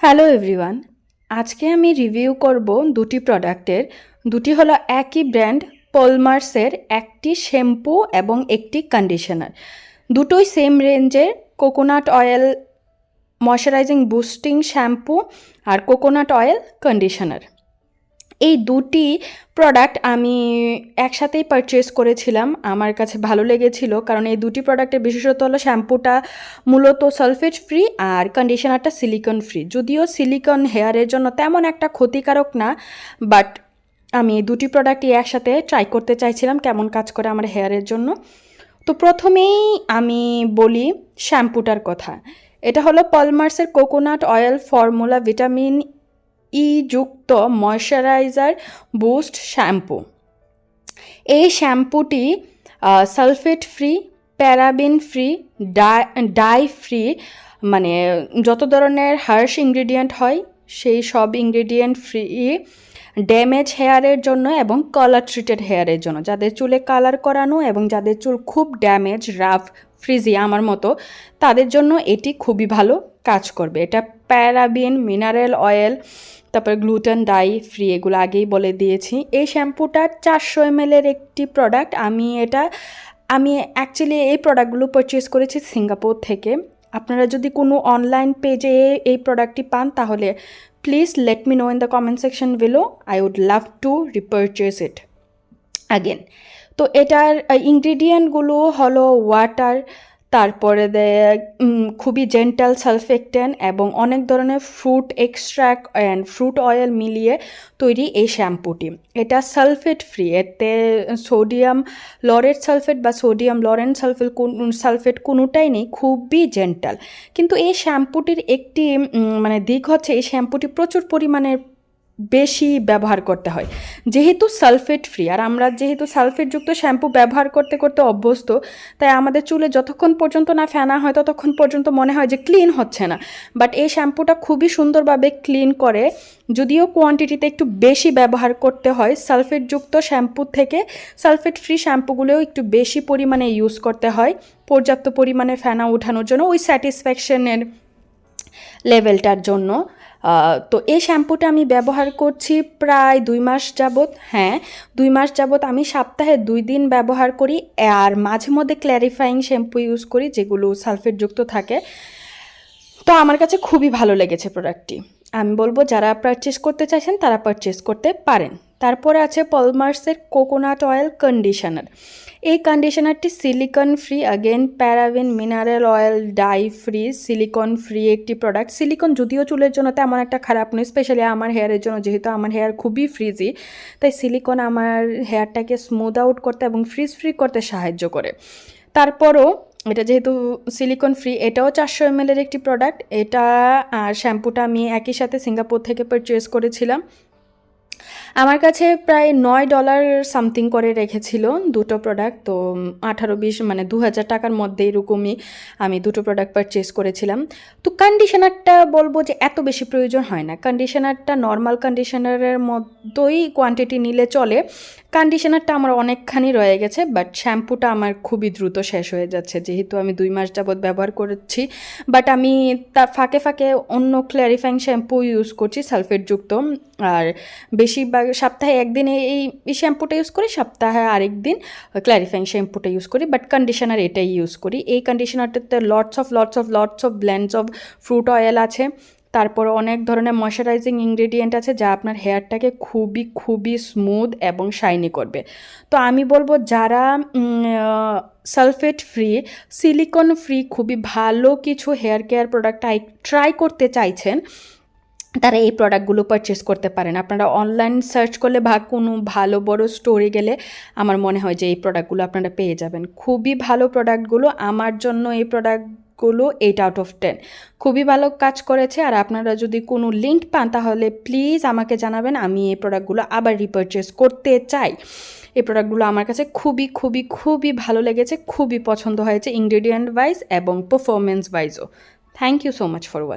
Hello everyone, আজকে আমি review করব দুটি প্রোডাক্টের। দুটি হলো একই ব্র্যান্ড, পলমার্সের একটি শ্যাম্পু এবং একটি কন্ডিশনার। দুটোই সেম রেঞ্জের coconut oil moisturising boosting shampoo আর কোকোনাট অয়েল কন্ডিশনার এই দুটি প্রোডাক্ট আমি একসাথেই পারচেস করেছিলাম। আমার কাছে ভালো লেগেছিল কারণ এই দুটি প্রোডাক্টের বিশেষত হলো শ্যাম্পুটা মূলত সালফেট ফ্রি আর কন্ডিশনারটা সিলিকন ফ্রি যদিও সিলিকন হেয়ারের জন্য তেমন একটা ক্ষতিকারক না বাট আমি এই দুটি প্রোডাক্টই একসাথে ট্রাই করতে চাইছিলাম কেমন কাজ করে আমার হেয়ারের জন্য। তো প্রথমেই আমি বলি শ্যাম্পুটার কথা। এটা হলো পলমার্সের coconut oil formula vitamin E যুক্ত ময়শ্চারাইজার বুস্ট শ্যাম্পু। এই শ্যাম্পুটি sulphate free, paraben free, dye dye free মানে যত ধরনের হার্শ ইনগ্রিডিয়েন্ট হয়, সেই সব ইনগ্রিডিয়েন্ট ফ্রি, ড্যামেজ হেয়ারের জন্য এবং কালার ট্রিটেড হেয়ারের জন্য। যাদের চুলে কালার করানো এবং যাদের চুল খুব ড্যামেজ, রাফ, ফ্রিজি আমার মতো, তাদের জন্য এটি খুবই ভালো কাজ করবে। এটা প্যারাবিন, মিনারেল অয়েল তারপরে গ্লুটেন ডাই ফ্রি এগুলো আগেই বলে দিয়েছি। এই শ্যাম্পুটা চারশো এমএলের একটি প্রোডাক্ট আমি এটা, আমি অ্যাকচুয়ালি এই প্রোডাক্টগুলো পারচেস করেছি সিঙ্গাপুর থেকে। আপনারা যদি কোনো অনলাইন পেজে এই প্রোডাক্টটি পান, তাহলে please let me know in the comment section below I would love to repurchase it again তো এটার ইনগ্রিডিয়েন্টগুলো হলো ওয়াটার তারপরে দেয় খুবই জেন্টাল সালফেক্টেন এবং অনেক ধরনের fruit extract and fruit oil মিলিয়ে তৈরি এই শ্যাম্পুটি। এটা সালফেট ফ্রি এতে সোডিয়াম লরেট সালফেট বা সোডিয়াম লরেন সালফেট কোন সালফেট কোনোটাই নেই, খুবই জেন্টাল কিন্তু এই শ্যাম্পুটির একটি মানে দিক হচ্ছে এই শ্যাম্পুটি প্রচুর পরিমাণে বেশি ব্যবহার করতে হয়। যেহেতু সালফেট ফ্রি আর আমরা যেহেতু সালফেটযুক্ত শ্যাম্পু ব্যবহার করতে করতে অভ্যস্ত, তাই আমাদের চুলে যতক্ষণ পর্যন্ত না ফেনা হয়, ততক্ষণ পর্যন্ত মনে হয় যে ক্লিন হচ্ছে না। বাট এই শ্যাম্পুটা খুবই সুন্দরভাবে ক্লিন করে, যদিও কোয়ান্টিটিতে একটু বেশি ব্যবহার করতে হয় সালফেটযুক্ত শ্যাম্পু থেকে সালফেট ফ্রি শ্যাম্পুগুলোও একটু বেশি পরিমাণে ইউজ করতে হয়, পর্যাপ্ত পরিমাণে ফেনা ওঠানোর জন্য ওই স্যাটিসফ্যাকশনের লেভেলটার জন্য। তো এই শ্যাম্পুটা আমি ব্যবহার করছি প্রায় দুই মাস যাবৎ হ্যাঁ দুই মাস যাবৎ আমি সপ্তাহে দুই দিন ব্যবহার করি। আর মাঝে মধ্যে ক্ল্যারিফাইং শ্যাম্পু ইউজ করি যেগুলো সালফেটযুক্ত থাকে। তো আমার কাছে খুবই ভালো লেগেছে প্রোডাক্টটি আমি বলব, যারা পারচেস করতে চাইছেন, তারা পারচেস করতে পারেন। তারপরে আছে পলমার্সের কোকোনাট অয়েল কন্ডিশনার এই কন্ডিশনারটি silicone free again paraben mineral oil dye free silicone free একটি প্রোডাক্ট সিলিকন যদিও চুলের জন্য তেমন একটা খারাপ নয় স্পেশালি আমার হেয়ারের জন্য, যেহেতু আমার হেয়ার খুবই ফ্রিজি তাই সিলিকন আমার হেয়ারটাকে স্মুথ আউট করতে এবং ফ্রিজ ফ্রি করতে সাহায্য করে। তারপরও এটা যেহেতু সিলিকন ফ্রি এটাও চারশো এমএলের একটি প্রোডাক্ট এটা আর শ্যাম্পুটা আমি একই সাথে সিঙ্গাপুর থেকে পারচেস করেছিলাম। আমার কাছে প্রায় নয় ডলার সামথিং করে রেখেছিল দুটো প্রোডাক্ট তো আঠারো বিশ মানে দু হাজার টাকার মধ্যে এরকমই আমি দুটো প্রোডাক্ট পারচেস করেছিলাম। তো কন্ডিশনারটা বলব যে এত বেশি প্রয়োজন হয় না। কন্ডিশনারটা নর্মাল কন্ডিশনারের মতোই কোয়ান্টিটি নিলে চলে। কন্ডিশনারটা আমার অনেকখানি রয়ে গেছে বাট শ্যাম্পুটা আমার খুবই দ্রুত শেষ হয়ে যাচ্ছে, যেহেতু আমি দুই মাস যাবৎ ব্যবহার করেছি। বাট আমি তার ফাঁকে ফাঁকে অন্য ক্ল্যারিফাইং শ্যাম্পু ইউজ করছি সালফেটযুক্ত আর বেশিরভাগ সপ্তাহে একদিন এই শ্যাম্পুটা ইউজ করি, সপ্তাহে আরেক দিন ক্ল্যারিফাইং শ্যাম্পুটা ইউজ করি বাট কন্ডিশনার এটাই ইউজ করি। এই কন্ডিশনারটাতে lots of lots of lots of blends of fruit oil আছে। তারপর অনেক ধরনের ময়শ্চারাইজিং ইনগ্রেডিয়েন্ট আছে, যা আপনার হেয়ারটাকে খুবই খুবই স্মুথ এবং শাইনি করবে। তো আমি বলব, যারা সালফেট ফ্রি সিলিকন ফ্রি খুবই ভালো কিছু হেয়ার কেয়ার প্রোডাক্ট ট্রাই করতে চাইছেন তারা এই প্রোডাক্টগুলো পারচেস করতে পারেন। আপনারা অনলাইন সার্চ করলে বা কোনো ভালো বড় স্টোরে গেলে আমার মনে হয় যে এই প্রোডাক্টগুলো আপনারা পেয়ে যাবেন। খুবই ভালো প্রোডাক্টগুলো আমার জন্য এই প্রোডাক্টগুলো এইট আউট অফ টেন খুবই ভালো কাজ করেছে আর আপনারা যদি কোনো লিঙ্ক পান তাহলে প্লিজ আমাকে জানাবেন, আমি এই প্রোডাক্টগুলো আবার রিপারচেস করতে চাই। এই প্রোডাক্টগুলো আমার কাছে খুবই খুবই খুবই ভালো লেগেছে, খুবই পছন্দ হয়েছে ইনগ্রেডিয়েন্ট ওয়াইজ এবং performance ওয়াইজও thank you so much for watch